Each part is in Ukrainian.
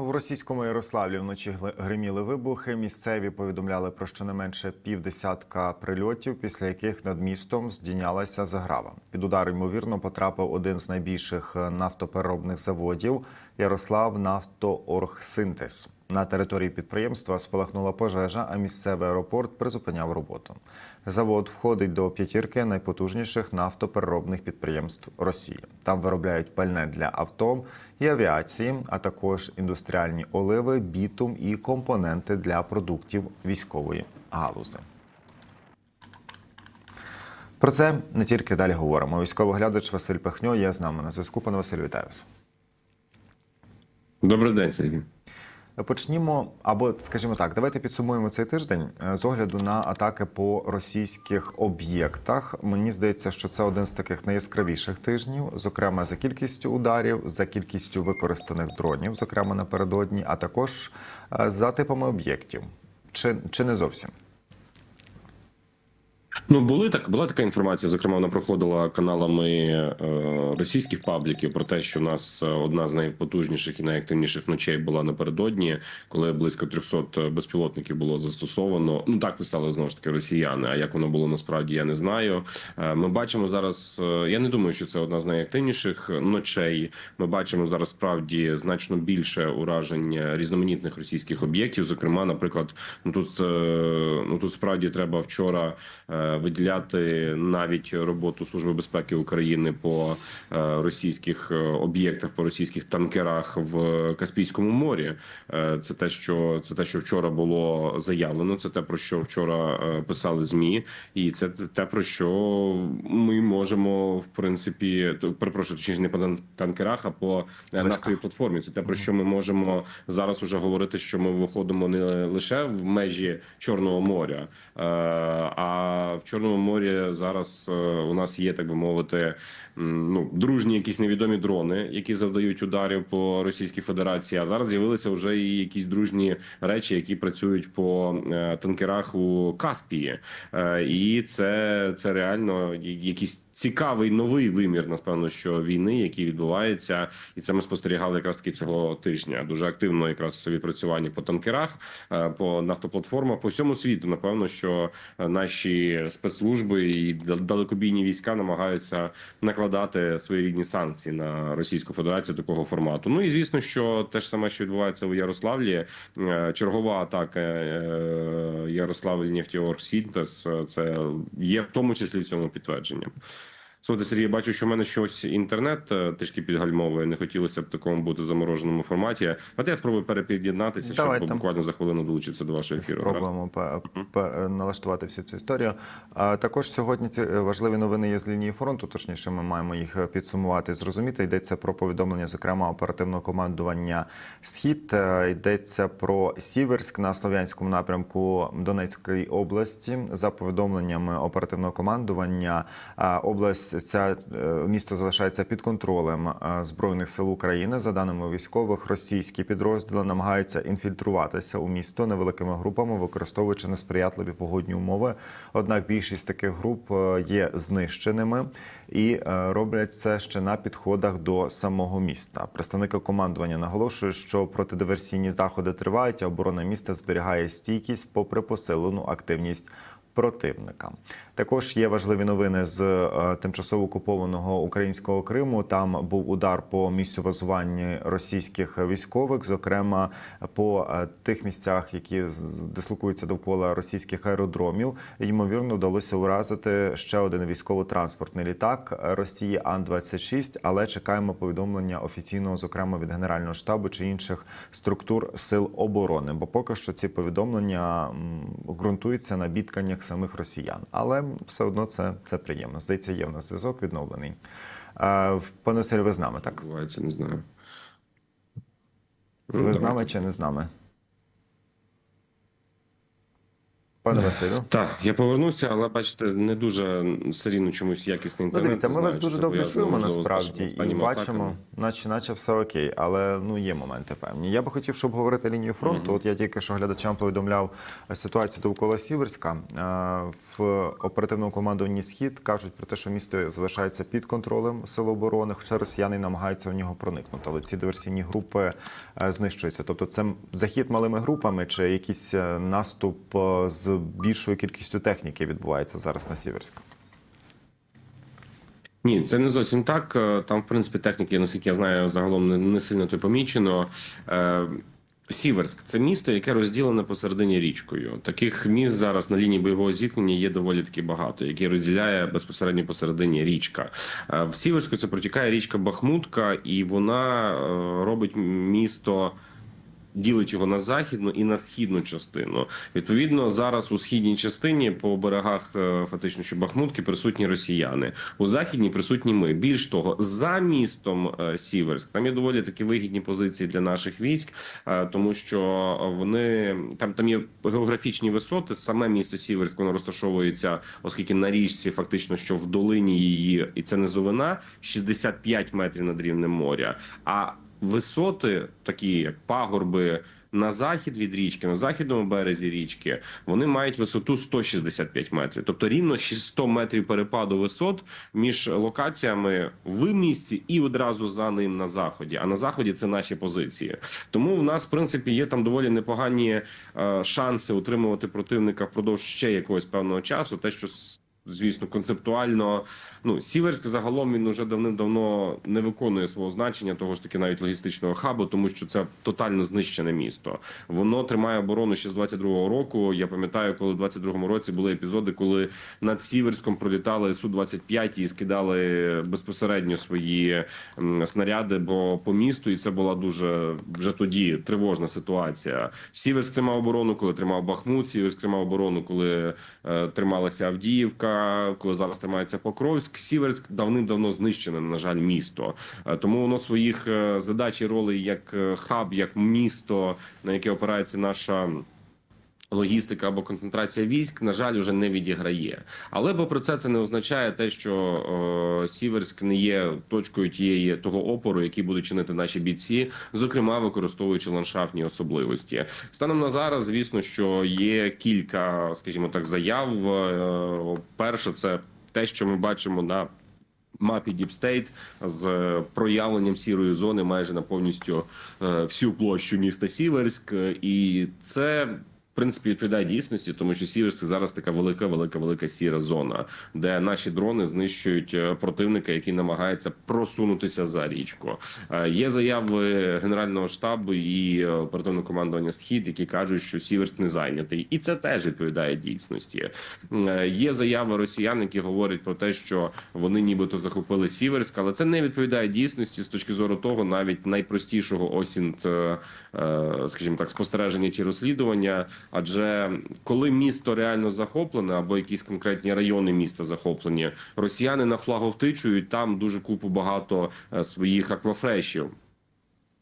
В російському Ярославлі вночі гриміли вибухи. Місцеві повідомляли про щонайменше півдесятка прильотів, після яких над містом здійнялася заграва. Під удар ймовірно потрапив один з найбільших е, нафтопереробних заводів Ярослав Нафтооргсинтез. На території підприємства спалахнула пожежа, а місцевий аеропорт призупиняв роботу. Завод входить до п'ятірки найпотужніших нафтопереробних підприємств Росії. Там виробляють пальне для авто і авіації, а також індустріальні оливи, бітум і компоненти для продуктів військової галузи. Про це не тільки далі говоримо. Військовий глядач Василь Пехньо є з нами на зв'язку. Пане Василю, вітаю вас. Добрий день, Сергій. Почнімо, або скажімо так, давайте підсумуємо цей тиждень е, з огляду на атаки по російських об'єктах. Мені здається, що це один з таких найяскравіших тижнів, зокрема за кількістю ударів, за кількістю використаних дронів, зокрема напередодні, а також е, за типами об'єктів. Чи, чи не зовсім? Ну були так, була така інформація. Зокрема, вона проходила каналами е, російських пабліків про те, що в нас е, одна з найпотужніших і найактивніших ночей була напередодні, коли близько 300 безпілотників було застосовано. Ну так писали знову ж таки росіяни. А як воно було насправді, я не знаю. Е, Ми бачимо зараз. е, Я не думаю, що це одна з найактивніших ночей. Ми бачимо зараз справді значно більше уражень різноманітних російських об'єктів. Зокрема, наприклад, ну тут е, ну тут справді треба вчора. е, Виділяти навіть роботу Служби безпеки України по е, російських е, об'єктах, по російських танкерах в Каспійському морі. Е, Це те, що це те, що вчора було заявлено. Це те, про що вчора писали змі, і це те, про що ми можемо в принципі перепрошую, точніше не по танкерах, а по нафтовій платформі. Це те, про що ми можемо зараз уже говорити, що ми виходимо не лише в межі Чорного моря, а в Чорному морі зараз е, у нас є, так би мовити, ну дружні якісь невідомі дрони, які завдають ударів по Російській Федерації. А зараз з'явилися вже і якісь дружні речі, які працюють по е, танкерах у Каспії, Е, і це, це реально я- якийсь цікавий новий вимір, напевно, що війни, який відбувається, і це ми спостерігали якраз таки цього тижня. Дуже активно якраз відпрацювання по танкерах, е, по нафтоплатформах по всьому світу. Напевно, що е, наші спецслужби і дал- далекобійні війська намагаються накладати свої рідні санкції на Російську Федерацію такого формату. Ну і звісно, що те ж саме, що відбувається у Ярославлі, е, чергова атака Ярославль Нефтіоргсінтез, е, це є в тому числі цьому підтвердженням. Слухайте, Сергій, бачу, що в мене щось інтернет е, трішки підгальмовує. Не хотілося б такому бути замороженому форматі. А я спробую перепід'єднатися, щоб Давайте. буквально за хвилину долучитися до вашого ефіру. Спробуємо пе- налаштувати всю цю історію. А також сьогодні ці е, важливі новини є з лінії фронту. Точніше, ми маємо їх е, підсумувати. Зрозуміти йдеться про повідомлення, зокрема оперативного командування Схід. Е, Йдеться про Сіверськ на слов'янському напрямку Донецької області. За повідомленнями оперативного командування, е, область ця е, місто залишається під контролем е, збройних сил України. За даними військових, російські підрозділи намагаються інфільтруватися у місто невеликими групами, використовуючи несприятливі погодні умови. Однак більшість таких груп е, є знищеними і роблять це ще на підходах до самого міста. Представники командування наголошують, що протидиверсійні заходи тривають, а оборона міста зберігає стійкість попри посилену активність противника. Також є важливі новини з е, тимчасово окупованого українського Криму. Там був удар по місцю базування російських військових, зокрема по е, тих місцях, які дислокуються довкола російських аеродромів. Ймовірно, вдалося уразити ще один військово-транспортний літак Росії Ан-26, але чекаємо повідомлення офіційного, зокрема від Генерального штабу чи інших структур сил оборони. Бо поки що ці повідомлення ґрунтуються на бідканнях самих росіян. Але все одно це, це приємно. Здається, є в нас зв'язок відновлений. Пане Василю, ви з нами, так? Відбувається, не знаю. Ну, Ви з нами чи не з нами? Пане Василю. Так, я повернувся, але бачите, не дуже все рівно чомусь якісний Ну, інтернет. дивіться, ми вас дуже добре чуємо насправді і бачимо, атаками. наче, наче все окей, але ну є моменти певні. Я би хотів, щоб говорити лінію фронту. От я тільки що глядачам повідомляв ситуацію довкола Сіверська. Е, В оперативному командуванні Схід кажуть про те, що місто залишається під контролем сил оборони, хоча росіяни намагаються в нього проникнути. Але ці диверсійні групи е, знищуються. Тобто, це захід малими групами чи якийсь е, наступ з більшою кількістю техніки відбувається зараз на Сіверськ. Ні, це не зовсім так. Е, Там, в принципі, техніки, наскільки я знаю, загалом не, сильно то помічено. Е, Сіверськ це місто, яке розділене посередині річкою. Таких міст зараз на лінії бойового зіткнення є доволі таки багато, які розділяє безпосередньо посередині річка. Е, В Сіверську це протікає річка Бахмутка, і вона робить місто. Ділить його на західну і на східну частину. Відповідно, зараз у східній частині по берегах е, фактично що Бахмутки присутні росіяни. У західній присутні ми. Більш того, за містом е, Сіверськ там є доволі такі вигідні позиції для наших військ, е, тому що вони там там є географічні висоти. Саме місто Сіверськ воно розташовується, оскільки на річці, фактично, що в долині її, і це низовина 65 метрів над рівнем моря. А висоти, такі як пагорби на захід від річки, на західному березі річки, вони мають висоту 165 метрів, тобто рівно 100 метрів перепаду висот між локаціями в місті і одразу за ним на заході. А на заході це наші позиції. Тому в нас, в принципі, є там доволі непогані е, шанси утримувати противника впродовж ще якогось певного часу. Те, що Звісно, концептуально ну Сіверськ загалом він уже давним-давно не виконує свого значення, того ж таки навіть логістичного хабу, тому що це тотально знищене місто. Воно тримає оборону ще з 22-го року. Я пам'ятаю, коли в 22-му році були епізоди, коли над Сіверськом пролітали су 25 і скидали безпосередньо свої снаряди, бо по місту, і це була дуже вже тоді тривожна ситуація. Сіверськ тримав оборону, коли тримав Бахмут. Сіверськ тримав оборону, коли е, трималася Авдіївка, коли зараз тримається Покровськ. Сіверськ давним-давно знищене, на жаль, місто. Е, Тому воно своїх е, задач і ролей як е, хаб, як місто, на яке опирається наша. Логістика або концентрація військ, на жаль, уже не відіграє. Але попри це, це не означає те, що е, Сіверськ не є точкою тієї того опору, який будуть чинити наші бійці, зокрема використовуючи ландшафтні особливості. Станом на зараз, звісно, що є кілька, скажімо так, заяв. Е, перше, це те, що ми бачимо на мапі State з проявленням сірої зони майже на повністю е, всю площу міста Сіверськ, і це. Принципі, відповідає дійсності, тому що Сіверськ зараз така велика, велика, велика сіра зона, де наші дрони знищують е, противника, який намагається просунутися за річку. Е, Є заяви генерального штабу і е, оперативного командування Схід, які кажуть, що Сіверськ не зайнятий, і це теж відповідає дійсності. Є заяви росіян, які говорять про те, що вони нібито захопили Сіверськ, але це не відповідає дійсності з точки зору того, навіть найпростішого осінь, е, скажімо так, спостереження чи розслідування. Адже коли місто реально захоплене, або якісь конкретні райони міста захоплені, росіяни на флаговтичують там дуже купу багато е, своїх аквафрешів.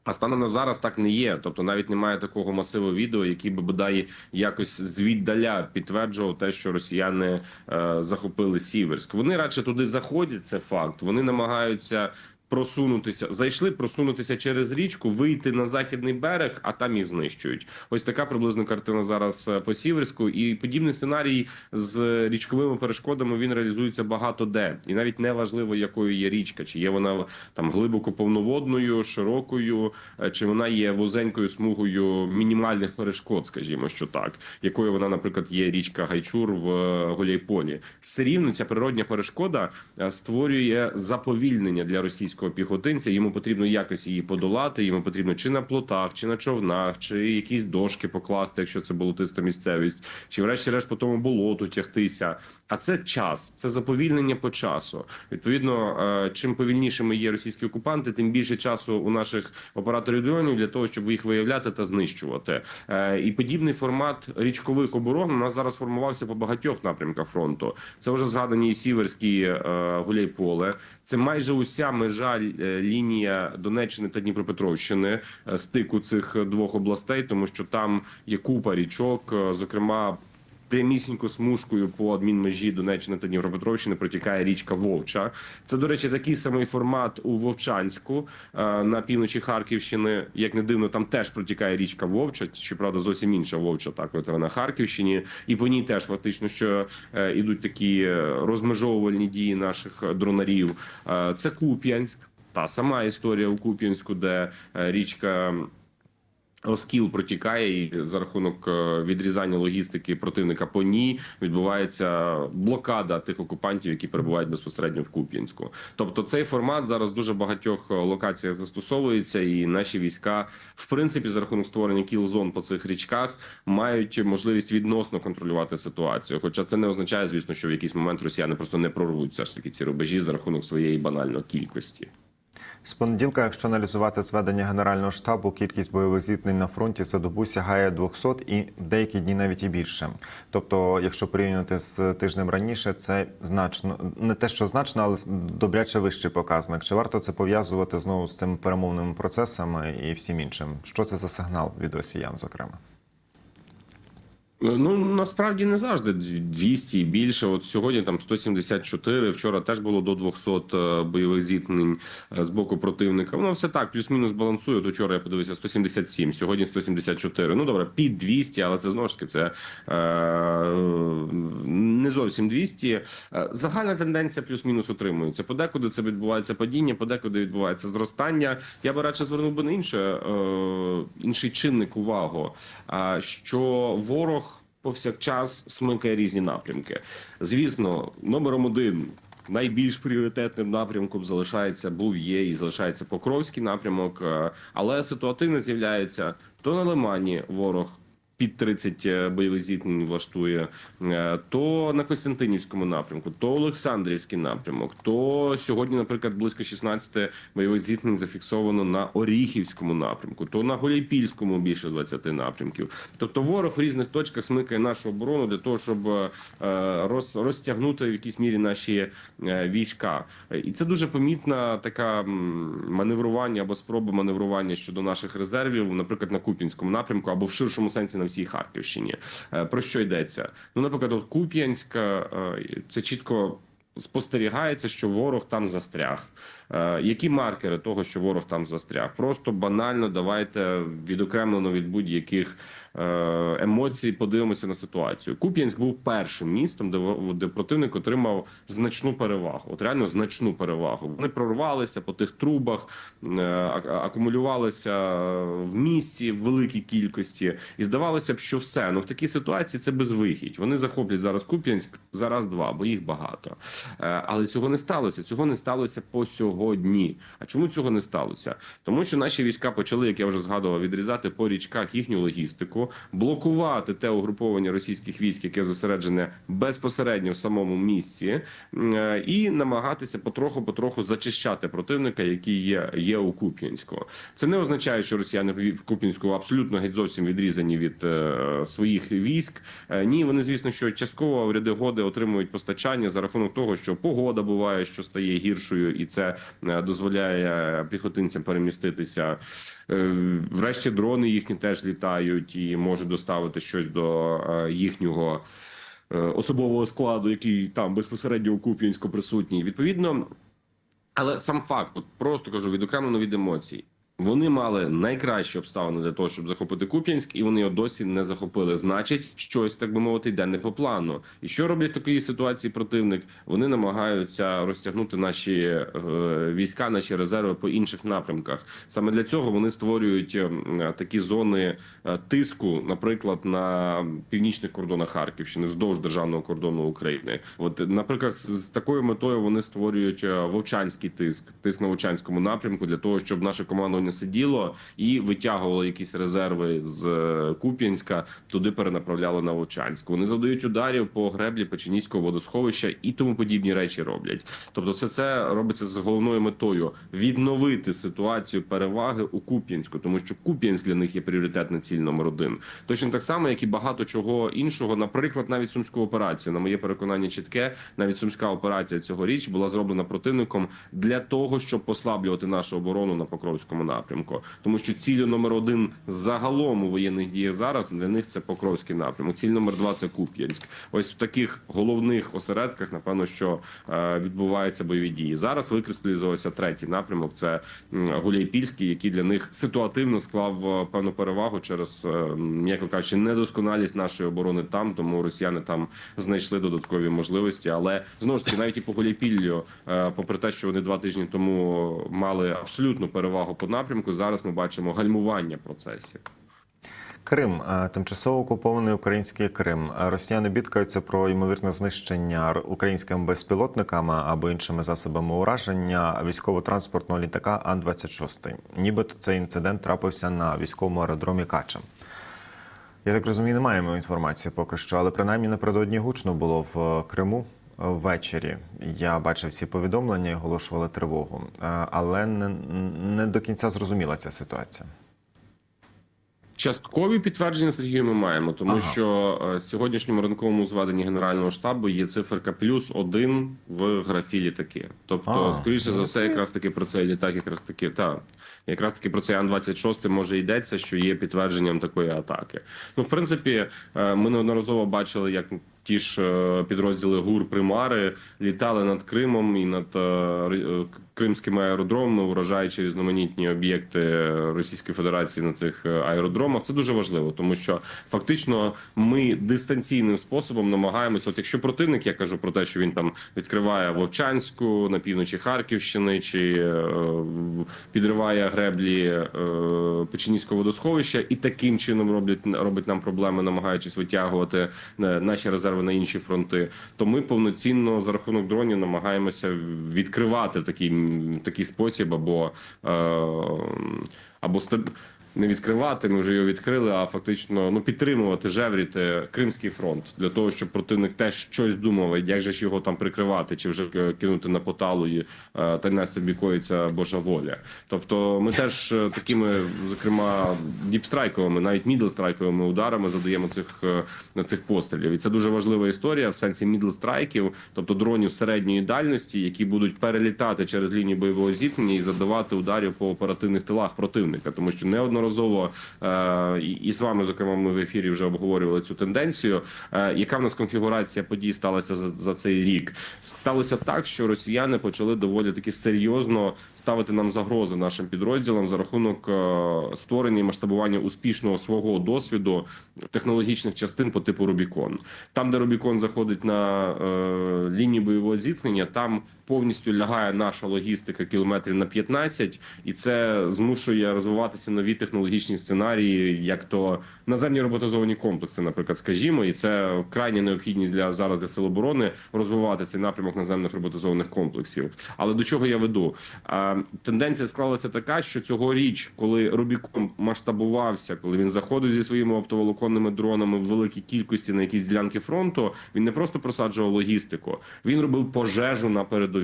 А станом на зараз так не є. Тобто навіть немає такого масиву відео, який би бодай якось звіддаля підтверджував те, що росіяни е, захопили Сіверськ. Вони радше туди заходять. Це факт. Вони намагаються. Просунутися, зайшли, просунутися через річку, вийти на західний берег, а там їх знищують. Ось така приблизно картина зараз е, по Сіверську. І подібний сценарій з річковими перешкодами він реалізується багато де, і навіть не важливо, якою є річка, чи є вона там глибоко повноводною, широкою, е, чи вона є вузенькою смугою мінімальних перешкод, скажімо, що так, якою вона, наприклад, є річка Гайчур в е, Гуляйполі. Все рівно ця природня перешкода створює заповільнення для російського піхотинця. Йому потрібно якось її подолати. Йому потрібно чи на плотах, чи на човнах, чи якісь дошки покласти, якщо це болотиста місцевість, чи врешті-решт по тому болоту тягтися. А це час, це заповільнення по часу. Відповідно, е, чим повільнішими є російські окупанти, тим більше часу у наших операторів дронів для того, щоб їх виявляти та знищувати. Е, І подібний формат річкових оборон у нас зараз формувався по багатьох напрямках фронту. Це вже згадані і Сіверські е, Гуляйполе. Це майже уся межа е, лінія Донеччини та Дніпропетровщини, е, стику цих двох областей, тому що там є купа річок, е, зокрема прямісінько смужкою по адмінмежі Донеччини та Дніпропетровщини протікає річка Вовча. Це, до речі, такий самий формат у Вовчанську е, на півночі Харківщини. Як не дивно, там теж протікає річка Вовча, щоправда, зовсім інша Вовча, так от на Харківщині, і по ній теж фактично, що е, ідуть такі е, розмежовувальні дії наших дронарів. Це Куп'янськ. Та сама історія у Куп'янську, де річка Оскіл протікає, і за рахунок е, відрізання логістики противника по ній відбувається блокада тих окупантів, які перебувають безпосередньо в Куп'янську. Тобто цей формат зараз дуже багатьох е, локаціях застосовується, і наші війська, в принципі, за рахунок створення кіл-зон по цих річках, мають можливість відносно контролювати ситуацію. Хоча це не означає, звісно, що в якийсь момент росіяни просто не прорвуть все ж таки ці рубежі за рахунок своєї банально кількості. З понеділка, якщо аналізувати зведення Генерального штабу, кількість бойових зіткнень на фронті за добу сягає 200 і деякі дні навіть і більше. Тобто, якщо порівнювати з тижнем раніше, це значно не те, що значно, але добряче вищий показник. Чи варто це пов'язувати знову з цими перемовними процесами і всім іншим? Що це за сигнал від росіян, зокрема? Ну насправді не завжди 200 і більше. От сьогодні там 174, Вчора теж було до 200 е, бойових зіткнень е, з боку противника. Воно все так, плюс-мінус балансує. От вчора я подивився 177, сьогодні 174. Ну добре, під 200, але це знову ж таки це е, не зовсім 200. Е, Загальна тенденція плюс-мінус утримується. Подекуди це відбувається падіння, подекуди відбувається зростання. Я би радше звернув би на інше е, інший чинник увагу. Що ворог повсякчас смикає різні напрямки. Звісно, номером один. Найбільш пріоритетним напрямком залишається був є і залишається Покровський напрямок, е, але ситуативно з'являється то на Лимані ворог під 30 бойових зіткнень влаштує, е, то на Костянтинівському напрямку, то Олександрівський напрямок, то сьогодні, наприклад, близько 16 бойових зіткнень зафіксовано на Оріхівському напрямку, то на Голійпільському більше 20 напрямків. Тобто ворог в різних точках смикає нашу оборону для того, щоб е, роз, розтягнути в якійсь мірі наші е, війська. І це дуже помітна така маневрування або спроба маневрування щодо наших резервів, наприклад, на Куп'янському напрямку або в ширшому сенсі на всій Харківщині. Е, Про що йдеться? Ну, наприклад, от Куп'янськ е, це чітко. Спостерігається, що ворог там застряг. Е, які маркери того, що ворог там застряг? Просто банально давайте відокремлено від будь-яких е, емоцій подивимося на ситуацію. Куп'янськ був першим містом, де, де противник отримав значну перевагу. От реально значну перевагу. Вони прорвалися по тих трубах, е, акумулювалися в місті в великій кількості, і здавалося б, що все. Ну в такій ситуації це безвихідь. Вони захоплять зараз Куп'янськ за раз-два, бо їх багато. Але цього не сталося. Цього не сталося по сьогодні. А чому цього не сталося? Тому що наші війська почали, як я вже згадував, відрізати по річках їхню логістику, блокувати те угруповання російських військ, яке зосереджене безпосередньо в самому місці, е, і намагатися потроху-потроху зачищати противника, який є, є у Куп'янську. Це не означає, що росіяни в Куп'янську абсолютно геть зовсім відрізані від е, своїх військ. Е, ні, вони звісно, що частково в ряди годи отримують постачання за рахунок того, що погода буває, що стає гіршою, і це дозволяє піхотинцям переміститися. Е, Врешті дрони їхні теж літають і можуть доставити щось до е, їхнього. е, Особового складу, який там безпосередньо у Куп'янську присутній, відповідно, але сам факт, от просто кажу, відокремлено від емоцій. Вони мали найкращі обставини для того, щоб захопити Куп'янськ, і вони його досі не захопили. Значить, щось так би мовити йде не по плану. І що роблять в такій ситуації противник? Вони намагаються розтягнути наші е, війська, наші резерви по інших напрямках. Саме для цього вони створюють е, такі зони е, тиску, наприклад, на північних кордонах Харківщини, вздовж державного кордону України. От, наприклад, з такою метою вони створюють е, вовчанський тиск, тиск на вовчанському напрямку для того, щоб наше командування сиділо і витягувало якісь резерви з е, Куп'янська, туди перенаправляло на Вовчанськ. Вони завдають ударів по греблі Печеніського водосховища і тому подібні речі роблять. Тобто, це це робиться з головною метою відновити ситуацію переваги у Куп'янську, тому що Куп'янськ для них є пріоритетна ціль номер один. Точно так само, як і багато чого іншого, наприклад, навіть сумську операцію. На моє переконання чітке, навіть сумська операція цьогоріч була зроблена противником для того, щоб послаблювати нашу оборону на Покровському напрямку. Напрямку, тому що ціль номер один загалом у воєнних діях зараз для них це Покровський напрямок. Ціль номер два це Куп'янськ. Ось в таких головних осередках, напевно, що е, відбуваються бойові дії. Зараз викристалізувався третій напрямок. Це Гуляйпільський, який для них ситуативно склав е, певну перевагу через е, м'яко кажучи, недосконалість нашої оборони там. Тому росіяни там знайшли додаткові можливості. Але знову ж таки, навіть і по Гуляйпіллю, попри те, що вони два тижні тому мали абсолютну перевагу по напрямку, зараз ми бачимо гальмування процесів. Крим, тимчасово окупований український Крим. Росіяни бідкаються про ймовірне знищення українськими безпілотниками або іншими засобами ураження військово-транспортного літака Ан-26. Нібито цей інцидент трапився на військовому аеродромі Кача. Я так розумію, не маємо інформації поки що, але принаймні напередодні гучно було в е, Криму ввечері. Я бачив всі повідомлення і оголошували тривогу, Е, але не, не до кінця зрозуміла ця ситуація. Часткові підтвердження Сергію ми маємо, тому Ага. що е, в сьогоднішньому ранковому зведенні генерального штабу є циферка плюс один в графі літаки. Тобто, А, скоріше за все, якраз таки про цей літак, якраз таки та якраз таки про цей Ан-26 може йдеться, що є підтвердженням такої атаки. Ну, в принципі, е, ми неодноразово бачили, як. Ті ж е, підрозділи ГУР Примари літали над Кримом і над е, е, кримськими аеродромами, вражаючи різноманітні об'єкти Російської Федерації на цих е, аеродромах. Це дуже важливо, тому що фактично ми дистанційним способом намагаємося. От якщо противник, я кажу про те, що він там відкриває Вовчанську на півночі Харківщини, чи е, підриває греблі е, Печенізького водосховища, і таким чином роблять робить нам проблеми, намагаючись витягувати е, наші резерви на інші фронти, то ми повноцінно за рахунок дронів намагаємося відкривати в такий, спосіб або, е, або стаб- не відкривати, ми вже його відкрили, а фактично ну підтримувати, жевріти Кримський фронт для того, щоб противник теж щось думав, як же ж його там прикривати, чи вже е, кинути на поталу і е, та на собі коїться Божа воля. Тобто, ми теж е, такими, зокрема, діпстрайковими, навіть мідлстрайковими ударами задаємо цих е, цих пострілів. І це дуже важлива історія в сенсі мідлстрайків, тобто дронів середньої дальності, які будуть перелітати через лінію бойового зіткнення і завдавати ударів по оперативних тилах противника, тому що неодноразово е, і- і з вами, зокрема, ми в ефірі вже обговорювали цю тенденцію. Е, яка в нас конфігурація подій сталася за, за цей рік? Сталося так, що росіяни почали доволі таки серйозно ставити нам загрози нашим підрозділам за рахунок е, створення і масштабування успішного свого досвіду технологічних частин по типу Рубікон. Там, де Рубікон заходить на е, лінію бойового зіткнення, там повністю лягає наша логістика кілометрів на 15, і це змушує розвиватися нові технологічні сценарії, як то наземні роботизовані комплекси, наприклад, скажімо, і це крайня необхідність для зараз для сил оборони розвивати цей напрямок наземних роботизованих комплексів. Але до чого я веду? Тенденція склалася така, що цьогоріч, коли Рубікон масштабувався, коли він заходив зі своїми оптоволоконними дронами в великій кількості на якісь ділянки фронту, він не просто просаджував логістику, він робив пожежу на передовій.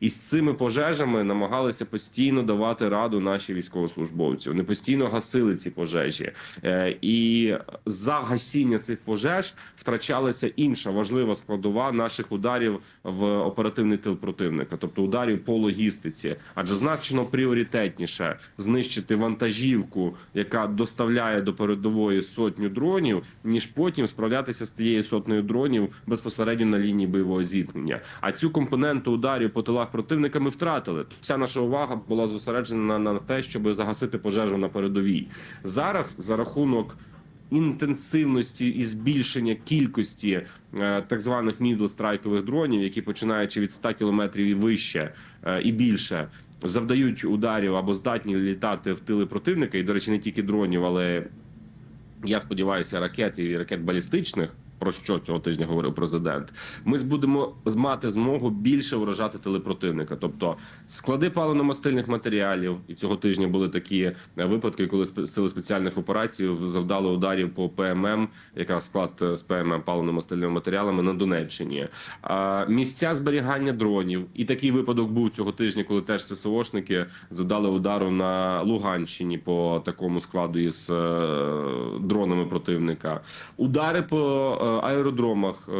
І з цими пожежами намагалися постійно давати раду наші військовослужбовці. Вони постійно гасили ці пожежі, Е, і за гасіння цих пожеж втрачалася інша важлива складова наших ударів в оперативний тил противника, тобто ударів по логістиці, адже значно пріоритетніше знищити вантажівку, яка доставляє до передової сотню дронів, ніж потім справлятися з тією сотнею дронів безпосередньо на лінії бойового зіткнення. А цю компоненту ударів по тилах противника ми втратили. Вся наша увага була зосереджена на, те, щоб загасити пожежу на передовій. Зараз за рахунок інтенсивності і збільшення кількості е, так званих мідлстрайкових дронів, які починаючи від 100 кілометрів і вище е, і більше. Завдають ударів або здатні літати в тили противника, і до речі, не тільки дронів, але я сподіваюся, ракет і ракет балістичних. Про що цього тижня говорив президент? Ми будемо мати змогу більше вражати телепротивника, тобто склади паливно-мастильних матеріалів. І цього тижня були такі е, випадки, коли сили спеціальних операцій завдали ударів по ПММ, якраз склад е, з ПММ паливно-мастильними матеріалами на Донеччині. Місця зберігання дронів, і такий випадок був цього тижня, коли теж ССОшники завдали удару на Луганщині по такому складу із е, дронами противника. Удари по аеродромах, е,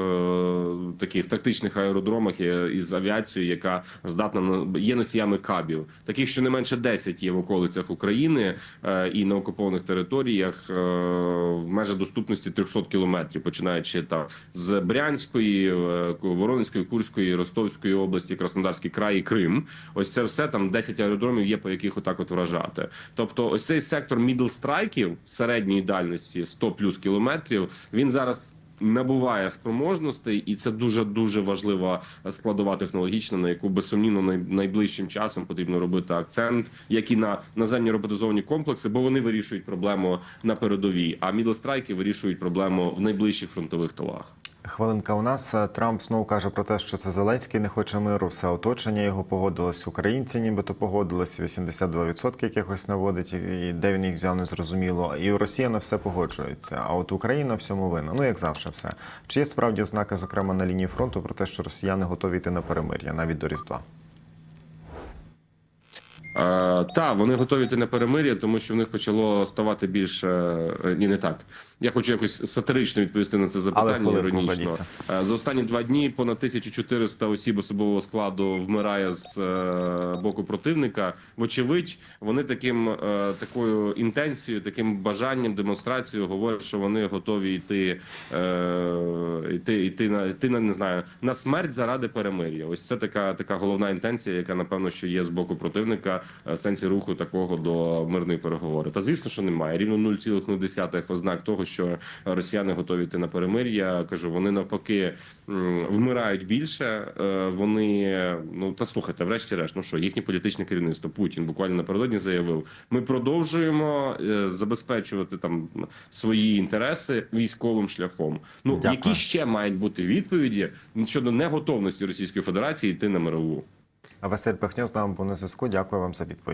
таких тактичних аеродромах е, із авіацією, яка здатна на є носіями кабів, таких щонайменше 10 є в околицях України е, і на окупованих територіях в межах доступності 300 кілометрів, починаючи там з Брянської, Воронезької, Курської, Ростовської області, Краснодарський край і Крим. Ось це все там 10 аеродромів є, по яких отак от вражати. Тобто, ось цей сектор мідл страйків середньої дальності 100 плюс кілометрів. Він зараз. Набуває спроможностей, і це дуже дуже важлива складова технологічна, на яку безсумнівно най- найближчим часом потрібно робити акцент, як і на наземні роботизовані комплекси, бо вони вирішують проблему на передовій. А мідлстрайки вирішують проблему в найближчих фронтових тилах. Хвилинка у нас Е, Трамп знову каже про те, що це Зеленський не хоче миру. Все оточення його погодилось. Українці нібито погодились. 82% якихось наводить, і де він їх взяв, не зрозуміло. І Росія на все погоджується. А от Україна всьому винна. Ну як завжди, все. Чи є справді знаки, зокрема на лінії фронту, про те, що росіяни готові йти на перемир'я навіть до Різдва? Е, та вони готові йти на перемир'я, тому що в них почало ставати більше е, ні, не так. Я хочу якось сатирично відповісти на це запитання. іронічно. Е, за останні два дні понад 1400 осіб особового складу вмирає з е, боку противника. Вочевидь, вони таким е, такою інтенцією, таким бажанням, демонстрацією говорять, що вони готові йти, е, йти, йти на йти на не знаю на смерть заради перемир'я. Ось це така така головна інтенція, яка напевно що є з боку противника е, сенсі руху такого до мирної переговори. Та звісно, що немає рівно 0,0 ознак того, що росіяни готові йти на перемир'я. Кажу, вони навпаки вмирають більше. Е, Вони ну та слухайте, врешті-решт, ну що їхнє політичне керівництво Путін буквально напередодні заявив: ми продовжуємо е, забезпечувати там свої інтереси військовим шляхом. Ну Дякую. які ще мають бути відповіді щодо неготовності Російської Федерації йти на мирову. Василь Пихньо з нами був на зв'язку. Дякую вам за відповідь.